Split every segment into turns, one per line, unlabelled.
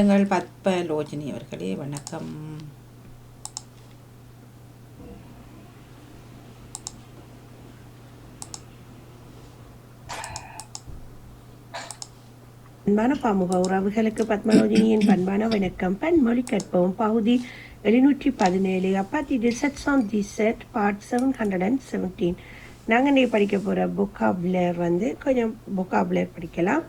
எங்கள் பத்மலோஜினி அவர்களே வணக்கம்.
அன்பான பாமுக உறவுகளுக்கு பத்மலோஜினியின் பண்பான வணக்கம். பன்மொழி கற்போம். பகுதி எழுநூற்றி பதினேழு அப்பாத்தி டிசெட் ஆன் தி set part seven hundred and seventeen நாங்கள் நீ படிக்க போகிற புக்காபுலர் வந்து கொஞ்சம் புக்காபுலர் படிக்கலாம்.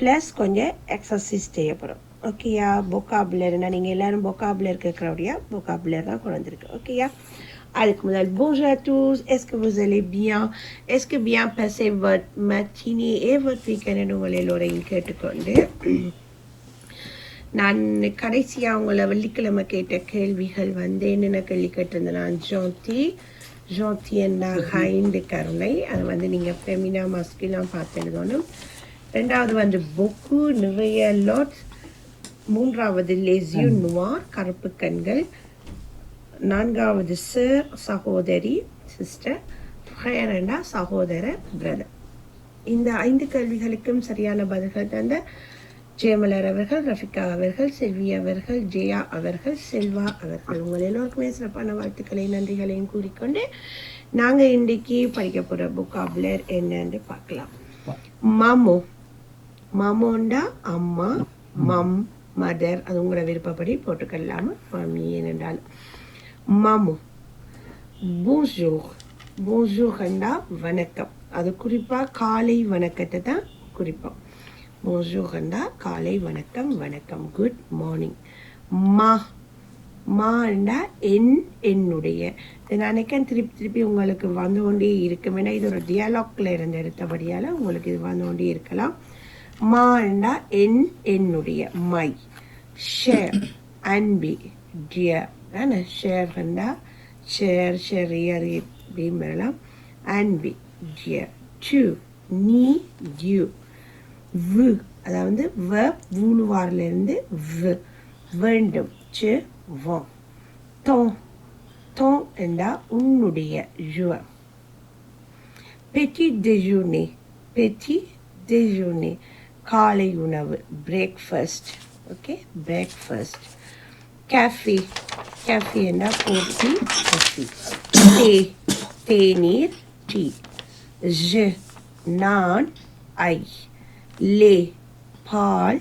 ப்ளஸ் கொஞ்சம் எக்ஸசைஸ் செய்ய போகிறோம் ஓகேயா பொக்காபுலர்னா நீங்கள் எல்லாரும் பொக்காபுலர் கேட்குறபடியா பொக்காபுலர் தான் கொண்டு ஓகேயா அதுக்கு முதல் bonjour à tous, est-ce que vous allez bien? Est-ce que bien passé votre matinée? Et votre எல்லோரையும் கேட்டுக்கொண்டு நான் கடைசியாக உங்களை வெள்ளிக்கிழமை கேட்ட கேள்விகள் வந்து என்னென்ன கேள்வி கேட்டிருந்தேன் நான் ஜோதி ஜோதி என்ன ஹைண்டு கருணை. அது வந்து நீங்கள் ஃபெமினா மஸ்கிலாம் பார்த்து எழுதணும். ரெண்டாவது வந்து பொக்கு நிறைய லாட்ஸ் மூன்றாவது லெசியூ நுவார் கருப்பு கண்கள். நான்காவது சார் சகோதரி சிஸ்டர் ஃப்ரேரண்டா சகோதர பிரதர் இந்த ஐந்து கேள்விகளுக்கும் சரியான பதில்கள் தந்த ஜெயமலர் அவர்கள் ரஃபிகா அவர்கள் செல்வி அவர்கள் ஜெயா அவர்கள் செல்வா அவர்கள். உங்கள் எல்லோருக்குமே சிறப்பான வாழ்த்துக்களை நன்றிகளையும் கூறிக்கொண்டு நாங்கள் இன்றைக்கு படிக்க போகிற புக்காபுலர் என்னன்னு பார்க்கலாம். மாமோ. மாமோண்டா அம்மா. மம். மதர் அது உங்களோட விருப்பப்படி போட்டுக்கலாமா? மாமி ஏனென்றால் மாமு போன்ஜோர் போன்ஜோர்ண்டா வணக்கம். அது குறிப்பாக காலை வணக்கத்தை தான் குறிப்போம். போன்ஜோர்ண்டா காலை வணக்கம் வணக்கம் குட் மார்னிங் மா மாண்டா என் என்னுடைய. இது நினைக்கிறேன் திருப்பி திருப்பி உங்களுக்கு வந்து கொண்டே இருக்கும். ஏன்னா இது ஒரு டியாலாக்ல இருந்து எடுத்தபடியால் உங்களுக்கு இது வந்து கொண்டே இருக்கலாம். மாண்டா என் என்னுடைய மை ஷேர் அன்பி டியர் தானே ஷேர்ண்டா ஷேர் ஷெரியர் இப்படின்னு வரலாம் அன்பி டியர் டூ நீ டியூ வு அதாவது வ வூலுவார்லேருந்து வ வேண்டும் சு வோ தோ தோ என்றால் உன்னுடைய ஜுவ பெட்டி டெஜூனி பெட்டி டெஜூனி காலை உணவு பிரேக்ஃபாஸ்ட் ஓகே பிரேக்ஃபாஸ்ட் கேஃபே கேஃபே என்றா கோஃபி காஃபி தே தேநீர் டீ ஜ நான் ஐ லே பால்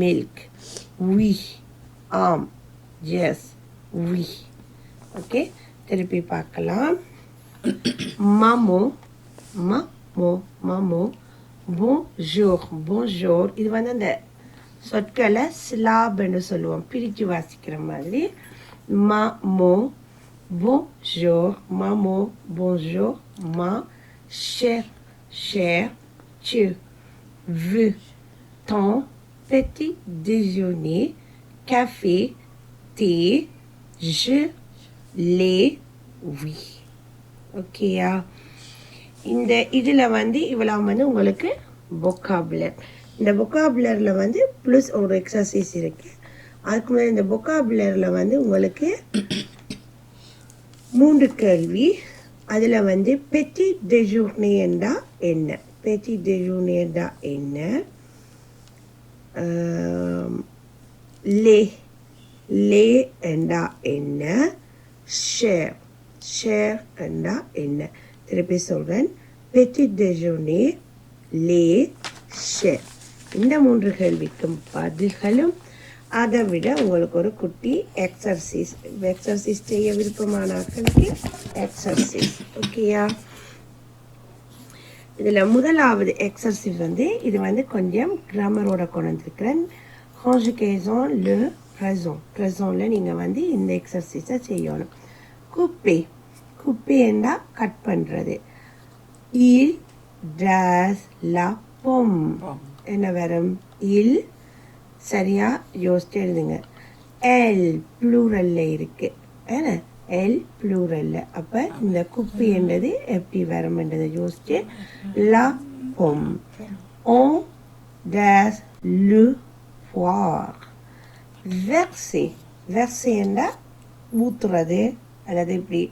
மில்க் வி ஆம் எஸ் வி ஓகே திருப்பி பார்க்கலாம் மாமோ மமோ மமோ போன்ஜோர் போன்ஜோர் இது வந்து அந்த சொற்களை ஸ்லாப்னு சொல்லுவோம். பிரித்து வாசிக்கிற மாதிரி. மமோ போன்ஜோர் மமோ போன்ஜோர் மா cher cher tu veux ton petit déjeuner café thé je les oui ஓகேயா? இந்த இதில் வந்து இவ்வளோ வந்து உங்களுக்கு பொக்காபுலர் இந்த பொக்காபுலரில் வந்து ப்ளஸ் ஒரு எக்ஸசைஸ் இருக்குது அதுக்கு முன்னாடி இந்த பொக்காபுலரில் வந்து உங்களுக்கு மூன்று கேள்வி. அதில் வந்து பெட்டி டெஜூர்னே என்ன? பெட்டி டெஜூர்னே என்ன? லே லே என்றா என்ன? ஷேர் ஷேர் என்றா என்ன? திருப்பி சொல்கிறேன் பெட்டி டெஜூனே லே ஷேர் இந்த மூன்று கேள்விக்கும் பதில்களும். அதை விட உங்களுக்கு ஒரு குட்டி எக்ஸர்சைஸ் எக்ஸர்சைஸ் செய்ய விருப்பமான ஆட்களுக்கு எக்ஸர்சைஸ் ஓகேயா இதில் முதலாவது எக்ஸர்சைஸ் வந்து இது வந்து கொஞ்சம் கிராமரோட கொண்டு வந்திருக்கிறேன் கான்ஜுகேசன் le ப்ரெசோன் ப்ரெசோனில் நீங்கள் வந்து இந்த எக்ஸர்சைஸை செய்யணும். குப்பை. குப்பை என்றால் கட் பண்ணுறது இல் டேஸ் லா பொம் என்ன வரும் இல் சரியாக யோசிச்சு எழுதுங்க. எல் ப்ளூரல்ல இருக்கு. ஏன்னா எல் ப்ளூரல்ல. அப்போ இந்த குப்பி என்றது எப்படி வரும்ன்றதை யோசிச்சு லா பொம் ஓ டேஸ் லு ஃபார். வெக்ஸி. வெர்சி என்றால் ஊற்றுறது அல்லது இப்படி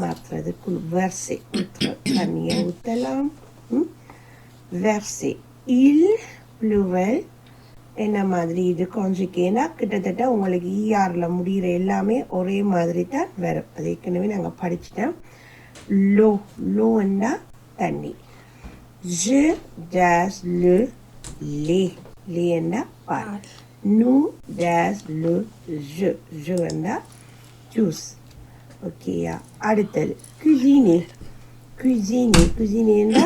மாற்றுறது குழு. வெர்சி ஊற்றுறது தண்ணியை ஊற்றலாம் வெர்சி இல் ப்ளூவல் என்ன மாதிரி இது கான்ஜுகேனா கிட்டத்தட்ட உங்களுக்கு இஆரில் முடிகிற எல்லாமே ஒரே மாதிரி தான் வரும். அது ஏற்கனவே நாங்கள் படிச்சிட்டோம். லோ லோன்னா தண்ணி. ஜு டேஸ் லு லே. லேன்னா பால். நூ டேஸ் லு ஜு. ஜுன்னா ஜூஸ். ஓகேயா? அடுத்தது குஜினி குஜினி குஜினின்னா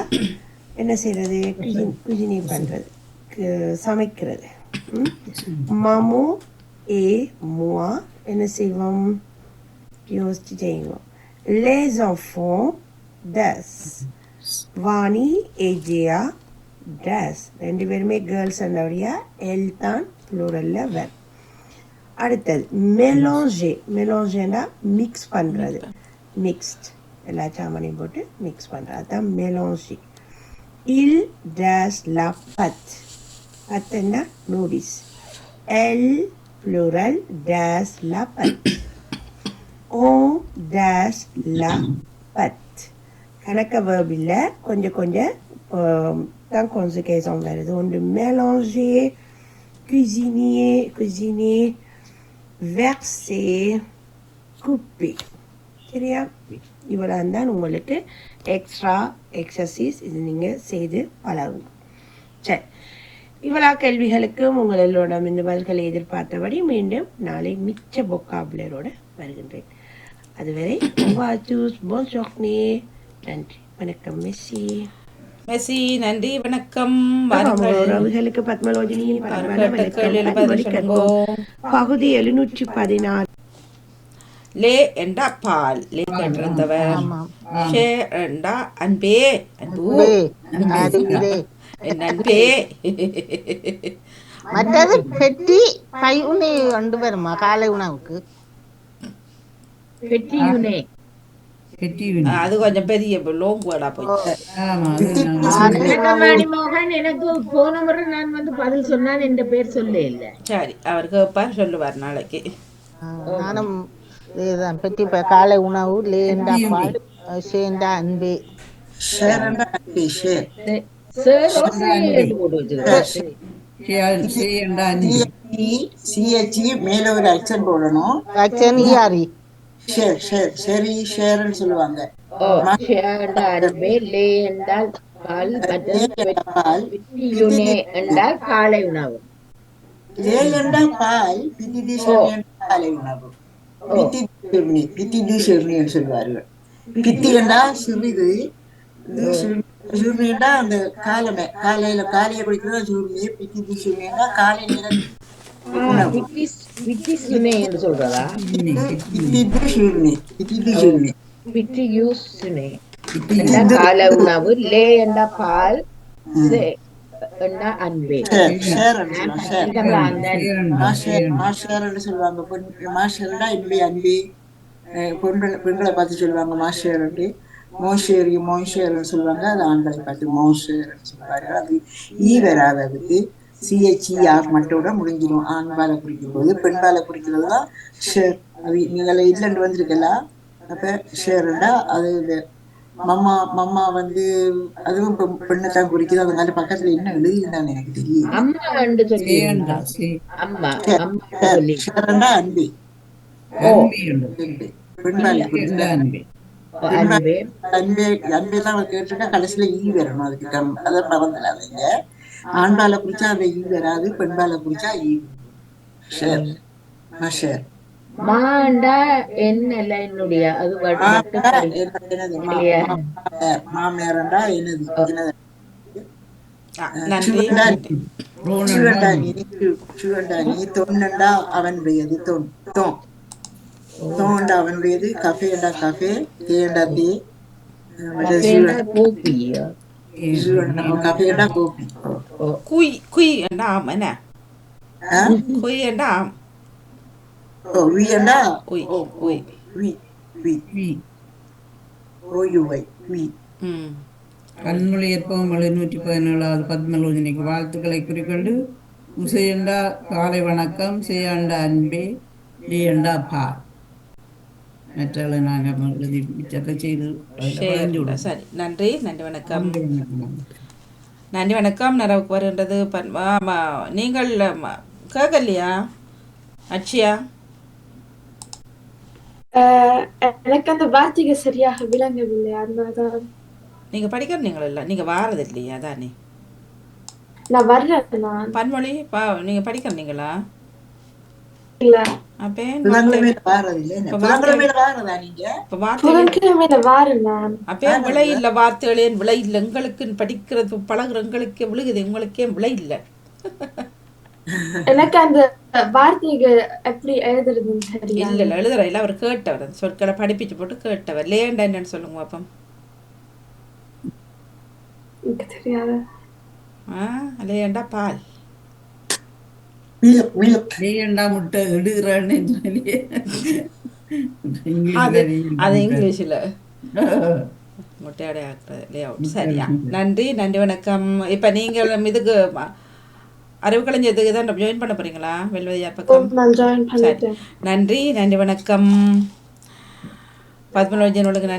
என்ன செய்கிறது குஜின் குஜினி பண்ணுறது சமைக்கிறது. ம்? மாமு ஏ முவா என்ன செய்வோம்? யோசிச்சு செய்வோம். லேஸ் enfants டஸ் வாணி ஏஜியா டஸ் ரெண்டு பேருமே கேர்ள்ஸ் அண்டவரியா எல் தான் ப்ளூரலில் ver அடுத்தது மெலாங்கே மெலாங்கேனா மிக்ஸ் பண்ணுறது மிக்ஸ்ட் எல்லா சாமானையும் போட்டு மிக்ஸ் பண்ணுறது அதுதான் மெலாங்கே இல் டேஸ் லப்பத் attenda, பத்துன்னா L L dash dash pat. Pat dash la pat கணக்க வேர்பில் கொஞ்சம் கொஞ்சம் தான் கான்சுகேஷன் வருது ஒன்று. மேலாஞ்சே cuisinier cuisiner verser couper. சரியா? இவ்வளோ தான் உங்களுக்கு எக்ஸ்ட்ரா எக்ஸசைஸ் இது நீங்கள் செய்து பழகும் சரி. இவ்வளோ கேள்விகளுக்கும் உங்களோட மின்னவல்களை எதிர்பார்த்தபடி மீண்டும் நாளை மிச்ச பொக்காபுலரோட வருகின்றேன். அதுவரை நன்றி வணக்கம் மெஸ்ஸி.
மெஸ்ஸி நன்றி வணக்கம்.
உறவுகளுக்கு பத்மலோஜனியின். பகுதி எழுநூற்றி பதினாறு.
லே என்றா பால். லே கேட்டிருந்தவர். ஷே என்றா அன்பே. அன்பு.
அறிவுதே
என் அன்பே
மற்றது பெட்டி பை உணி கொண்டு வருமா காலை உணவுக்கு.
பெட்டியுனே
ஆ, அது கொஞ்சம் பெரிய லோங் வேர்டா போய்
மோகன் எனக்கு போன முறை நான் வந்து பதில் சொன்னான் என்ற பேர் சொல்ல இல்ல.
சரி அவர் கேட்பார் சொல்லுவார் நாளைக்கு.
நானும் இதுதான் பெட்டி பை காலை உணவு லேண்டா பால் சேண்டா அன்பே.
போட்டு
சிஹெச்இ மேல ஒரு அக்சன் போடணும்.
அச்சன் ஈயாரி
ஷேர் சரி ஷேர்னு சொல்லுவாங்க.
என்றால் பால்
பால்
என்றால் காலை உணவு.
பால் காலை பித்தி பித்திடி சிறுநீர் சொல்வார்கள் பித்திகண்டா சிறிது சிறுநீர்டா அந்த காலமே. காலையில காலையை குடிக்கிறது சிறுநீர் பித்திடி சிறுநீர்னா காலை நேரம்
சொல்றதா? காலை உணவு? லே என்றா பால் அன்பே.
சொல்லுவாங்க. மாஸ்டர் பெண்களை பெண்களை பார்த்து சொல்லுவாங்க மாஸ்டர்ன்ட்டு மோஷேரி மோஷேர்னு சொல்லுவாங்க. அது ஆண்களை பார்த்து மோஷேர்னு சொல்லுவாங்க அது ஈ வராது அதுக்கு சிஹெச்இஆர் மட்டும் முடிஞ்சிடும் ஆண்பாலை குறிக்கும் போது பெண்பாலை குறிக்கிறது தான் ஷேர். அது நீங்கள் இல்லைன்னு வந்திருக்கலாம் அப்போ ஷேர்ண்டா அது மம்மா மம்மா வந்து அதுவும் பெண் பெண்ணை தான் குறிக்குது அதனால பக்கத்துல என்ன எழுதியிருந்தான்னு எனக்கு தெரியும் அன்பி. பெண்பாலை குறிக்குது
அன்பே.
அன்பே. அன்பே தான் கேட்டுட்டா கடைசியில ஈ வரணும். அதுக்கு அதை மறந்துடாதீங்க. ஆண்பாலை குறிச்சா அந்த ஈ வராது பெண்பாலை குறிச்சா ஈ. ஷேர். ஷேர்.
மாண்டா என்னல என்னுடைய. அது.
மாமியார்ண்டா என்னது?
நன்றி.
தொன்னண்டா அவனுடையது. தொன் தோன். தோண்டா அவனுடையது கஃபேண்டா கஃபே தேண்டா தே கஃபேண்டா கோபி.
குய் குய் என்றா ஆம் என்ன? குய் என்றா ஆம்.
ஓ வீண்டா
உய் உய்
வி வி ஓயுவை வி
ம்.
கண்மொழி ஏற்பவம் எழுநூற்றி பதினேழாவது பத்மலோஜனைக்கு வாழ்த்துக்களை குறிக்கொண்டு உசையண்டா காலை வணக்கம் செய்யாண்டா அன்பே பா மற்றவர்களை நாங்கள் எழுதி செய்து
சரி நன்றி நன்றி வணக்கம்
நன்றி வணக்கம்.
நன்றி வணக்கம் நரவுக்கு வருகின்றது ஆமாம் நீங்கள் கேட்கலையா அச்சியா
எனக்கு அந்த வார்த்தைகள் சரியாக விளங்கவில்லை அதனாலதான்
நீங்கள் படிக்கிறீங்களா இல்லை நீங்கள் வாரது இல்லையா தானே
நான் வர்றேன் நான்
பன்மொழி பா நீங்கள் படிக்கிறீங்களா
இல்ல
அப்போ விலை இல்லை வார்த்தைகளே விலை இல்லை. எங்களுக்கு படிக்கிறது பழகுற எங்களுக்கே விழுகுது. உங்களுக்கே விலை இல்லை.
எனக்கு அந்த வார்த்தைகள் எப்படி எழுதுறதுன்னு தெரியல
இல்லை இல்லை எழுதுற இல்லை அவர் கேட்டவர். அந்த சொற்களை படிப்பிச்சு போட்டு கேட்டவர். லேண்டா என்னன்னு சொல்லுங்க அப்போ
எனக்கு தெரியாது.
ஆ லேண்டா பால்.
லேயண்டா முட்டை சொல்லி
அது
இங்கிலீஷ்ல
அது இங்கிலீஷில். முட்டையோட ஆக்குறது. லே அவுட் சரியா. நன்றி நன்றி வணக்கம். இப்போ நீங்கள் இதுக்கு ம- அறிவுக்கலைஞத்துக்கு தான் ஜாயின் பண்ண போறீங்களா? வெல்வதியார் பக்கம்
நான் ஜாயின்
சரி.
பண்ணிட்டேன்.
நன்றி நன்றி வணக்கம். பத்மலோஜனோளுக்கு நன்றி.